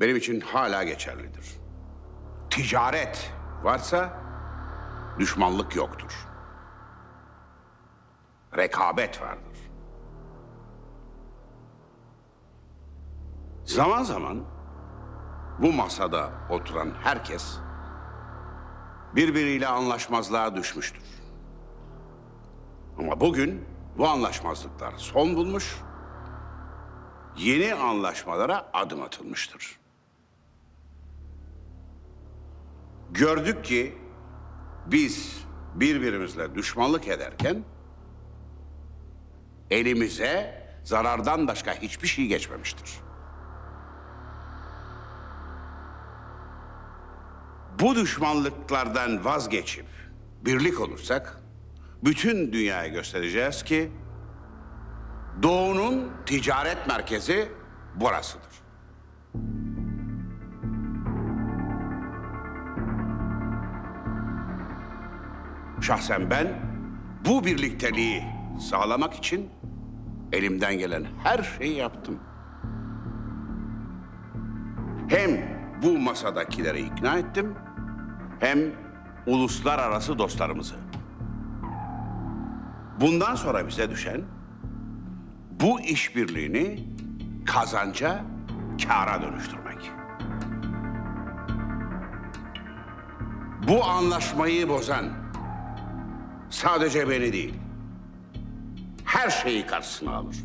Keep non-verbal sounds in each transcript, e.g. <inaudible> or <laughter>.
benim için hala geçerlidir. Ticaret varsa düşmanlık yoktur. Rekabet vardır. Zaman zaman bu masada oturan herkes birbiriyle anlaşmazlığa düşmüştür. Ama bugün bu anlaşmazlıklar son bulmuş, yeni anlaşmalara adım atılmıştır. Gördük ki biz birbirimizle düşmanlık ederken elimize zarardan başka hiçbir şey geçmemiştir. Bu düşmanlıklardan vazgeçip birlik olursak bütün dünyaya göstereceğiz ki Doğu'nun ticaret merkezi burasıdır. Şahsen ben bu birlikteliği sağlamak için elimden gelen her şeyi yaptım. Hem bu masadakileri ikna ettim hem uluslararası dostlarımızı. Bundan sonra bize düşen bu işbirliğini kazanca kâra dönüştürmek. Bu anlaşmayı bozan sadece beni değil, her şeyi karşısına alır.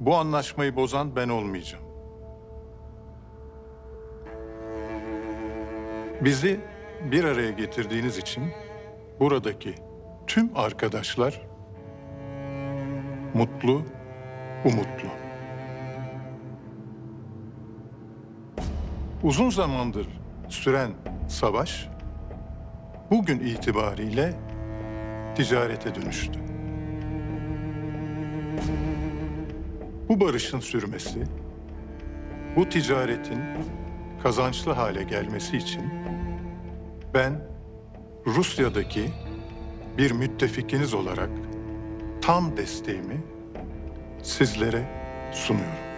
Bu anlaşmayı bozan ben olmayacağım. Bizi bir araya getirdiğiniz için buradaki tüm arkadaşlar mutlu, umutlu. Uzun zamandır süren savaş bugün itibariyle ticarete dönüştü. Bu barışın sürmesi, bu ticaretin kazançlı hale gelmesi için ben Rusya'daki bir müttefikiniz olarak tam desteğimi sizlere sunuyorum.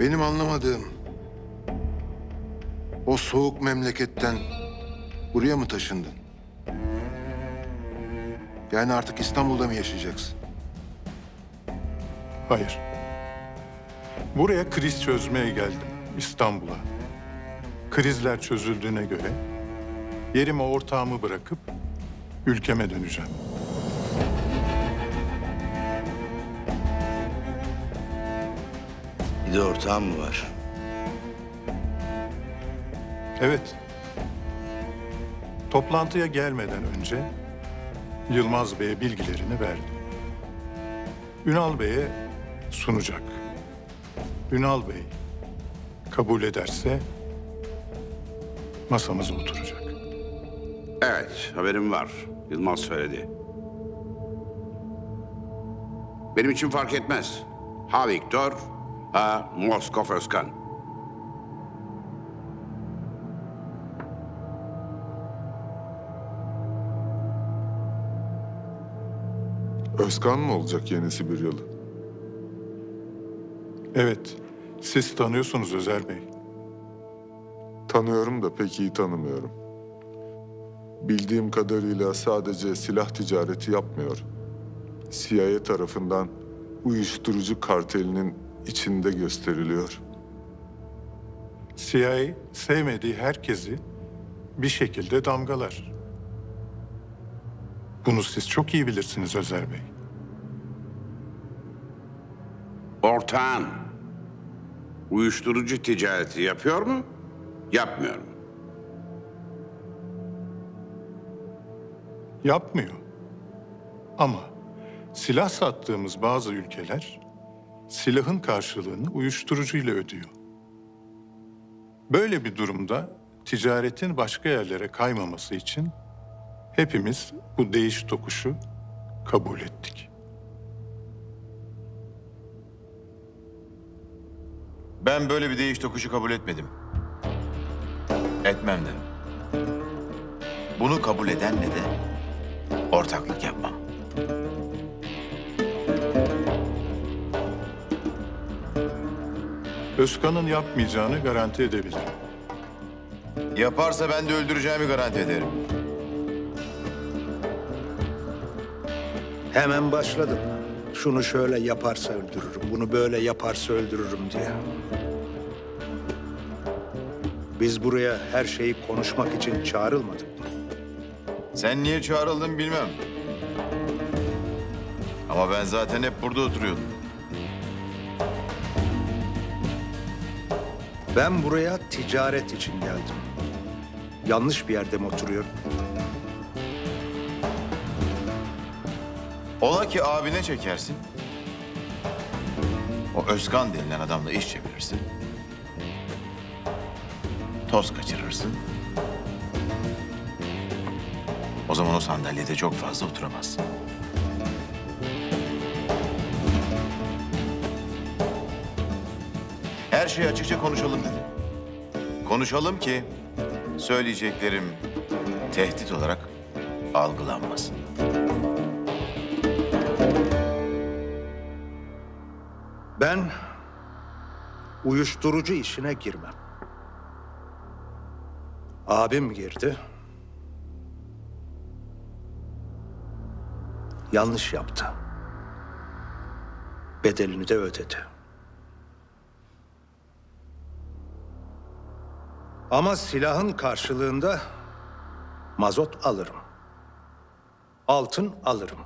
Benim anlamadığım o soğuk memleketten buraya mı taşındın? Yani artık İstanbul'da mı yaşayacaksın? Hayır. Buraya kriz çözmeye geldim İstanbul'a. Krizler çözüldüğüne göre yerime ortağımı bırakıp ülkeme döneceğim. Bir de ortağım mı var? Evet. Toplantıya gelmeden önce Yılmaz Bey'e bilgilerini verdim. Ünal Bey'e sunacak. Ünal Bey kabul ederse masamıza oturacak. Evet, haberim var. Yılmaz söyledi. Benim için fark etmez. Ha Viktor, ha Moskov Özkan. Özkan mı olacak yeni Sibiryalı? Evet, siz tanıyorsunuz Özer Bey. Tanıyorum da pek iyi tanımıyorum. Bildiğim kadarıyla sadece silah ticareti yapmıyor. CIA tarafından uyuşturucu kartelinin içinde gösteriliyor. CIA sevmediği herkesi bir şekilde damgalar. Bunu siz çok iyi bilirsiniz Özer Bey. Ortağın uyuşturucu ticareti yapıyor mu, yapmıyor mu? Yapmıyor. Ama silah sattığımız bazı ülkeler silahın karşılığını uyuşturucuyla ödüyor. Böyle bir durumda ticaretin başka yerlere kaymaması için hepimiz bu değiş tokuşu kabul ettik. Ben böyle bir değiş tokuşu kabul etmedim. Etmem de. Bunu kabul edenle de ortaklık yapmam. Özkan'ın yapmayacağını garanti edebilirim. Yaparsa ben de öldüreceğimi garanti ederim. Hemen başladım. Şunu şöyle yaparsa öldürürüm, bunu böyle yaparsa öldürürüm diye. Biz buraya her şeyi konuşmak için çağrılmadık mı? Sen niye çağrıldın bilmem. Ama ben zaten hep burada oturuyordum. Ben buraya ticaret için geldim. Yanlış bir yerde mi oturuyorum? Ola ki abine çekersin. O Özkan denilen adamla iş çevirirsin. Toz kaçırırsın. O zaman o sandalyede çok fazla oturamazsın. Her şeyi açıkça konuşalım dedim. Konuşalım ki söyleyeceklerim tehdit olarak algılanmasın. Ben uyuşturucu işine girmem. Abim girdi. Yanlış yaptı. Bedelini de ödedi. Ama silahın karşılığında mazot alırım. Altın alırım.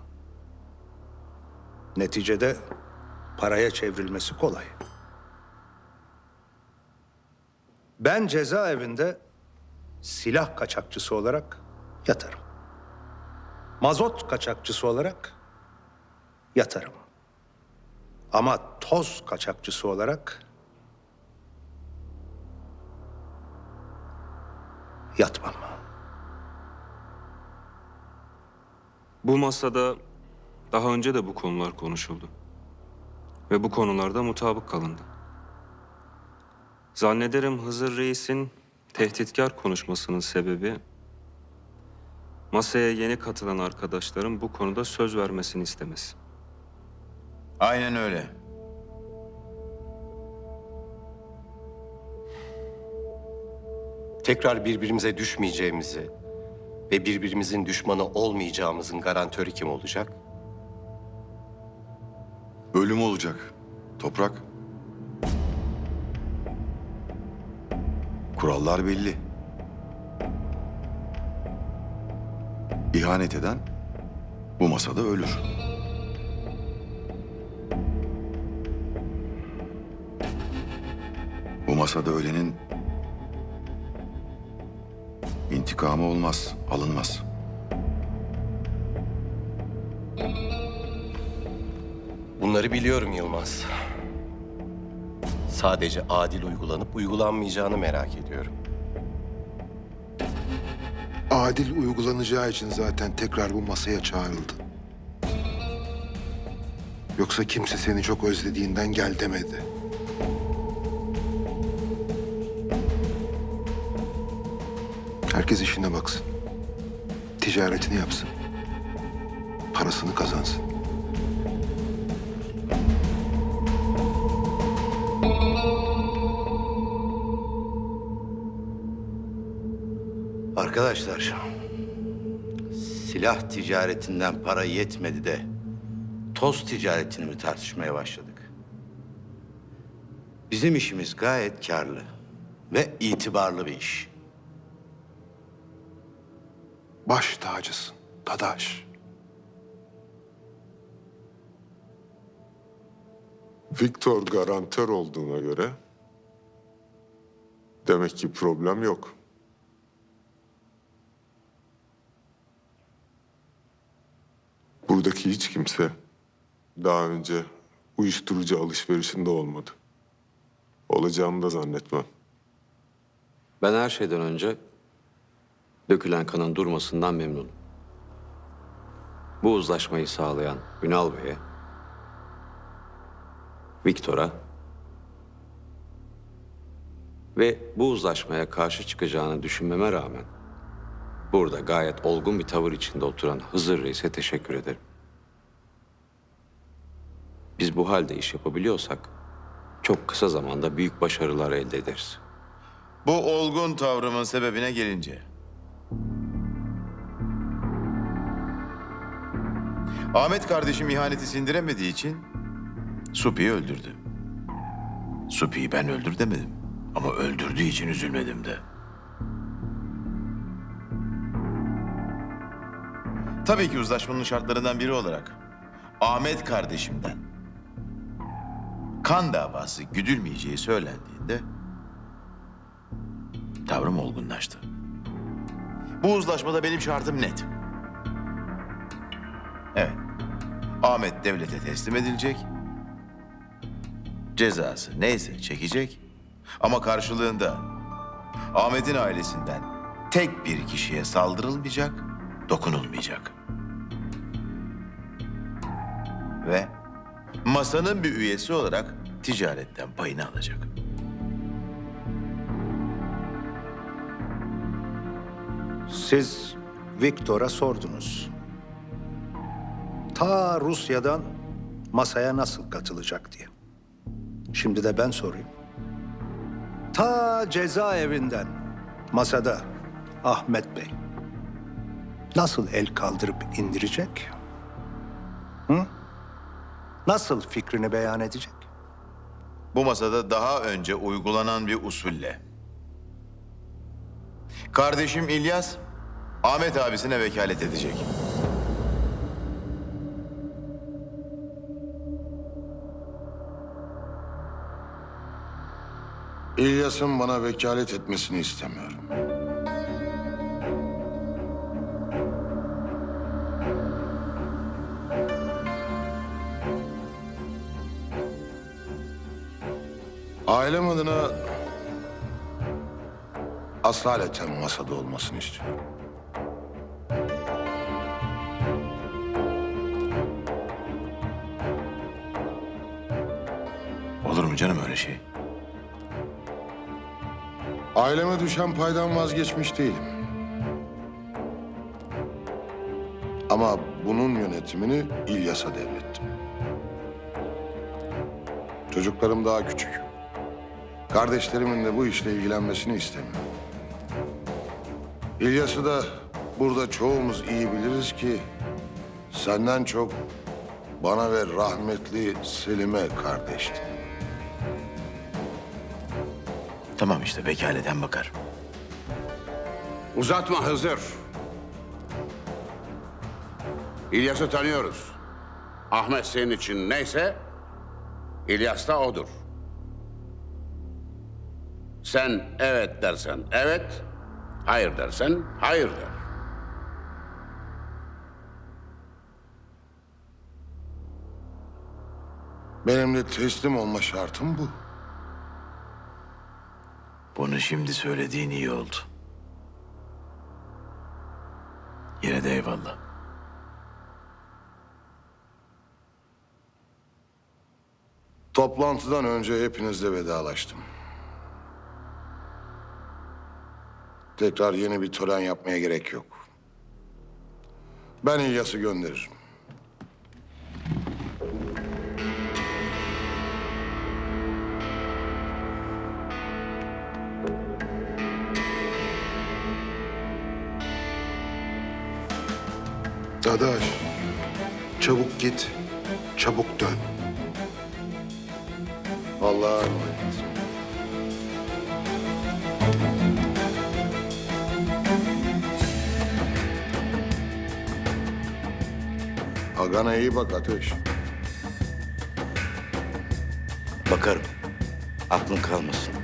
Neticede paraya çevrilmesi kolay. Ben cezaevinde silah kaçakçısı olarak yatarım. Mazot kaçakçısı olarak yatarım. Ama toz kaçakçısı olarak yatmam. Bu masada daha önce de bu konular konuşuldu. Ve bu konularda mutabık kalındı. Zannederim Hızır Reis'in tehditkar konuşmasının sebebi masaya yeni katılan arkadaşların bu konuda söz vermesini istemesi. Aynen öyle. tekrar birbirimize düşmeyeceğimizi ve birbirimizin düşmanı olmayacağımızın garantörü kim olacak? Ölüm olacak. Toprak. Kurallar belli. İhanet eden bu masada ölür. Bu masada ölenin intikamı olmaz, alınmaz. Bunları biliyorum Yılmaz. Sadece adil uygulanıp uygulanmayacağını merak ediyorum. Adil uygulanacağı için zaten tekrar bu masaya çağrıldı. Yoksa kimse seni çok özlediğinden gel demedi. Herkes işine baksın. Ticaretini yapsın. Parasını kazansın. Arkadaşlar, silah ticaretinden para yetmedi de toz ticaretini mi tartışmaya başladık? Bizim işimiz gayet karlı ve itibarlı bir iş. Baş tacısın, dadaş. Victor garantör olduğuna göre demek ki problem yok. Buradaki hiç kimse daha önce uyuşturucu alışverişinde olmadı. Olacağını da zannetmem. Ben her şeyden önce dökülen kanın durmasından memnunum. Bu uzlaşmayı sağlayan Ünal Bey'e, Viktor'a Ve bu uzlaşmaya karşı çıkacağını düşünmeme rağmen burada gayet olgun bir tavır içinde oturan Hızır Reis'e teşekkür ederim. Biz bu halde iş yapabiliyorsak çok kısa zamanda büyük başarılar elde ederiz. Bu olgun tavrımın sebebine gelince. Ahmet kardeşim ihaneti sindiremediği için Supi'yi öldürdü. Supi'yi ben öldür demedim. Ama öldürdüğü için üzülmedim de. Tabii ki uzlaşmanın şartlarından biri olarak Ahmet kardeşimden kan davası güdülmeyeceği söylendiğinde tavrım olgunlaştı. Bu uzlaşmada benim şartım net. Evet. Ahmet devlete teslim edilecek. Cezası neyse çekecek. Ama karşılığında Ahmet'in ailesinden tek bir kişiye saldırılmayacak, dokunulmayacak. Ve masanın bir üyesi olarak ticaretten payını alacak. Siz Viktor'a sordunuz. Ta Rusya'dan masaya nasıl katılacak diye. Şimdi de ben sorayım. Ta cezaevinden masada Ahmet Bey nasıl el kaldırıp indirecek? Hı? Nasıl fikrini beyan edecek? Bu masada daha önce uygulanan bir usulle. Kardeşim İlyas, Ahmet abisine vekalet edecek. İlyas'ın bana vekalet etmesini istemiyorum. Ailem adına asaleten masada olmasını istiyorum. Olur mu canım öyle şey? Aileme düşen paydan vazgeçmiş değilim. Ama bunun yönetimini İlyas'a devrettim. Çocuklarım daha küçük. Kardeşlerimin de bu işle ilgilenmesini istemiyorum. İlyas'ı da burada çoğumuz iyi biliriz ki senden çok bana ve rahmetli Selim'e kardeşti. Tamam işte vekaleten bakar. Uzatma Hızır. İlyas'ı tanıyoruz. Ahmet senin için neyse, İlyas da odur. Sen evet dersen evet, hayır dersen hayır der. Benim de teslim olma şartım bu. Bunu şimdi söylediğin iyi oldu. Yine de eyvallah. Toplantıdan önce hepinizle vedalaştım. Tekrar yeni bir tören yapmaya gerek yok. Ben İlyas'ı gönderirim. Dadaş, çabuk git, çabuk dön. Allah'a emanet. Agana iyi bak Ateş. Bakarım. Aklın kalmasın.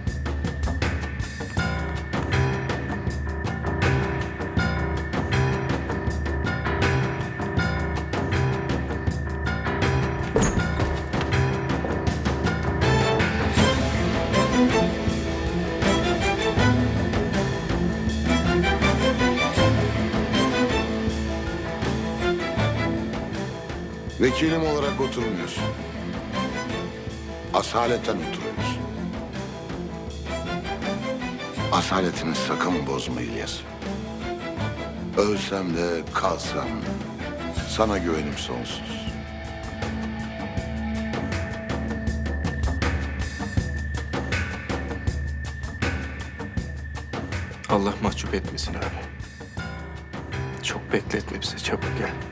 Vekilim olarak oturmuyorsun. Asaleten oturuyorsun. Asaletini sakın bozma İlyas. Ölsem de kalsam sana güvenim sonsuz. Allah mahcup etmesin abi. Çok bekletme bize çabuk gel.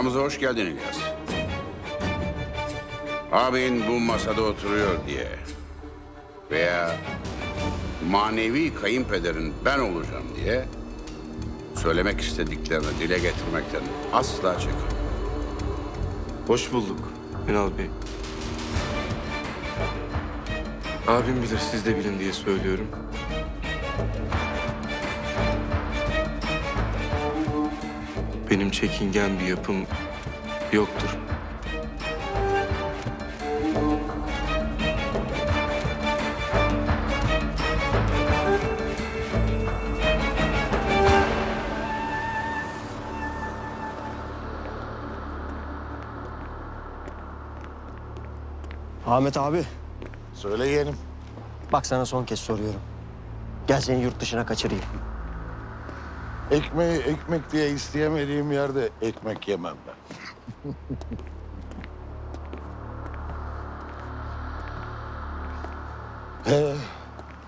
Aramıza hoş geldin İlyas. Abin bu masada oturuyor diye veya manevi kayınpederin ben olacağım diye söylemek istediklerini dile getirmekten asla çekinme. Hoş bulduk Ünal Bey. Abim bilir siz de bilin diye söylüyorum. Benim çekingen bir yapım yoktur. Ahmet abi, Söyle yeğenim. bak sana son kez soruyorum. Gel seni yurt dışına kaçırayım. Ekmeği ekmek diye isteyemediğim yerde ekmek yemem ben. <laughs> ee,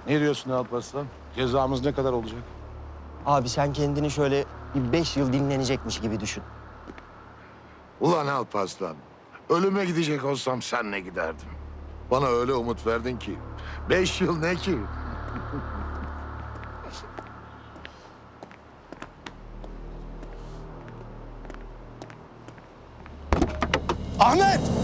ne diyorsun Alparslan? Cezamız ne kadar olacak? Abi sen kendini şöyle bir beş yıl dinlenecekmiş gibi düşün. Ulan Alparslan, ölüme gidecek olsam senle giderdim. Bana öyle umut verdin ki. Beş yıl ne ki? <laughs> Ahmet!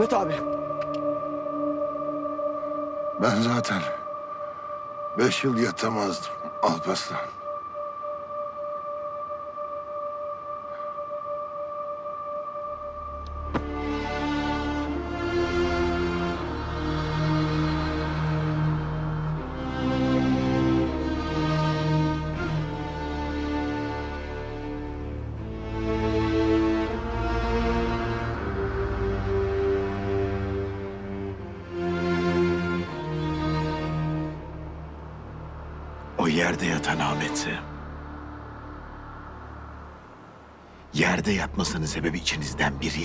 Ahmet abi. Ben zaten beş yıl yatamazdım Alparslan. Yerde yatan Ahmet'se... ...yerde yatmasının sebebi içinizden biri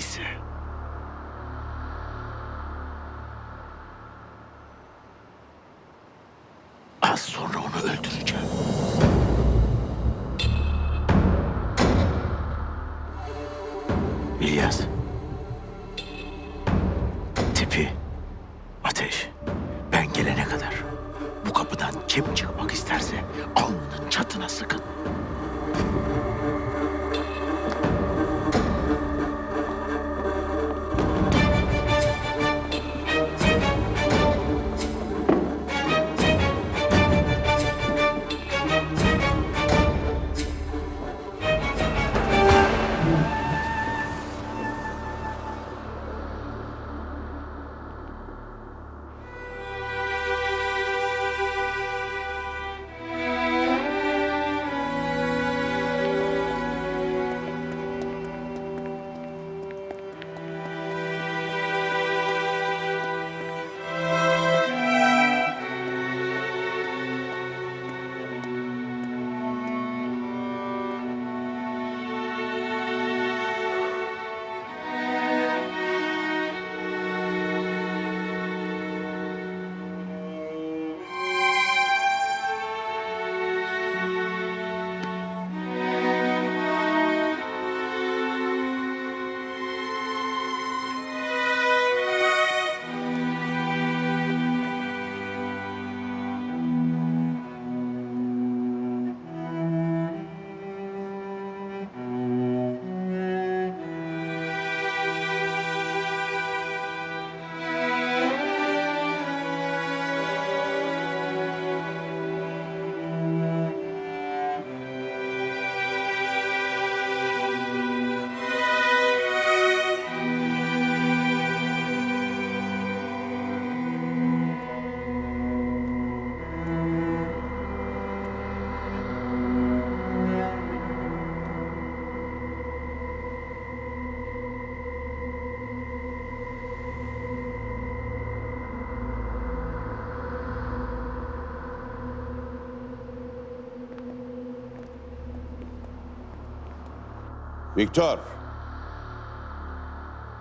Viktor.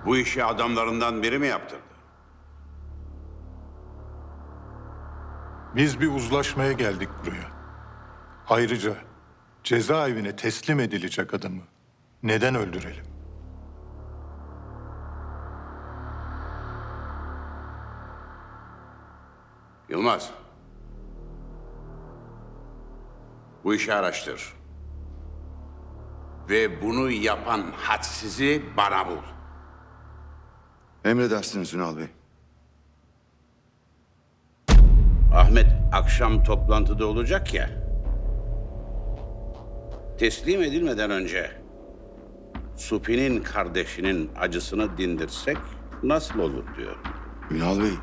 Bu işi adamlarından biri mi yaptırdı? Biz bir uzlaşmaya geldik buraya. Ayrıca cezaevine teslim edilecek adamı neden öldürelim? Yılmaz. Bu işi araştır. Ve bunu yapan hadsizi bana bul. Emredersiniz Ünal Bey. Ahmet akşam toplantıda olacak ya. Teslim edilmeden önce Supi'nin kardeşinin acısını dindirsek nasıl olur diyor. Ünal Bey,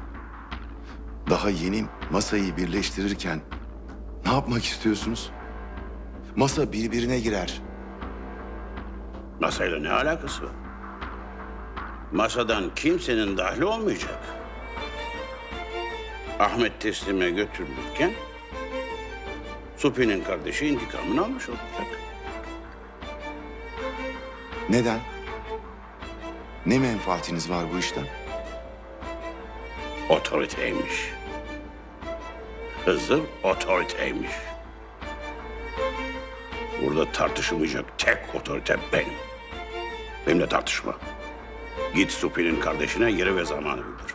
daha yeni masayı birleştirirken ne yapmak istiyorsunuz? Masa birbirine girer. Masayla ne alakası var? Masadan kimsenin dahli olmayacak. Ahmet teslime götürülürken Supi'nin kardeşi intikamını almış olacak. Neden? Ne menfaatiniz var bu işten? Otoriteymiş. Hızır otoriteymiş. Burada tartışılmayacak tek otorite benim. Benimle tartışma. Git Supi'nin kardeşine yeri ve zamanı bildir.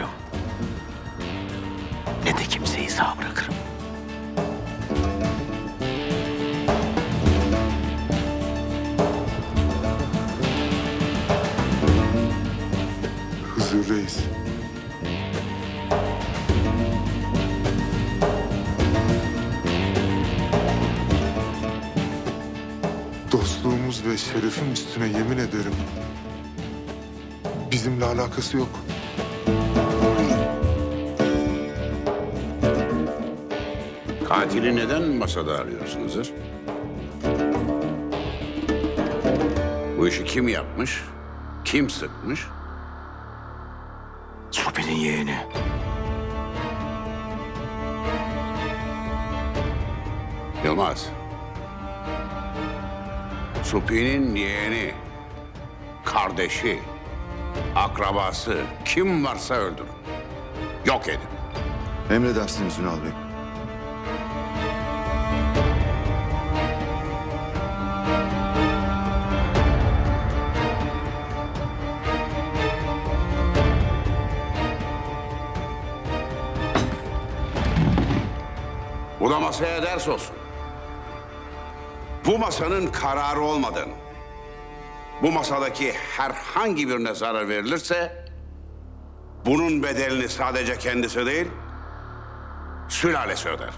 Bırakırım, ne de kimseyi sağ bırakırım. Hızır Reis. Dostluğumuz ve şerefim üstüne yemin ederim. Bizimle alakası yok. Katili neden masada arıyorsun Hızır? Bu işi kim yapmış? Kim sıkmış? Supi'nin yeğeni. Yılmaz. Supi'nin yeğeni, kardeşi, akrabası kim varsa öldür. Yok edin. Emredersiniz Ünal Bey. Bu da masaya ders olsun. Bu masanın kararı olmadığını, bu masadaki herhangi birine zarar verilirse bunun bedelini sadece kendisi değil, sülalesi öder.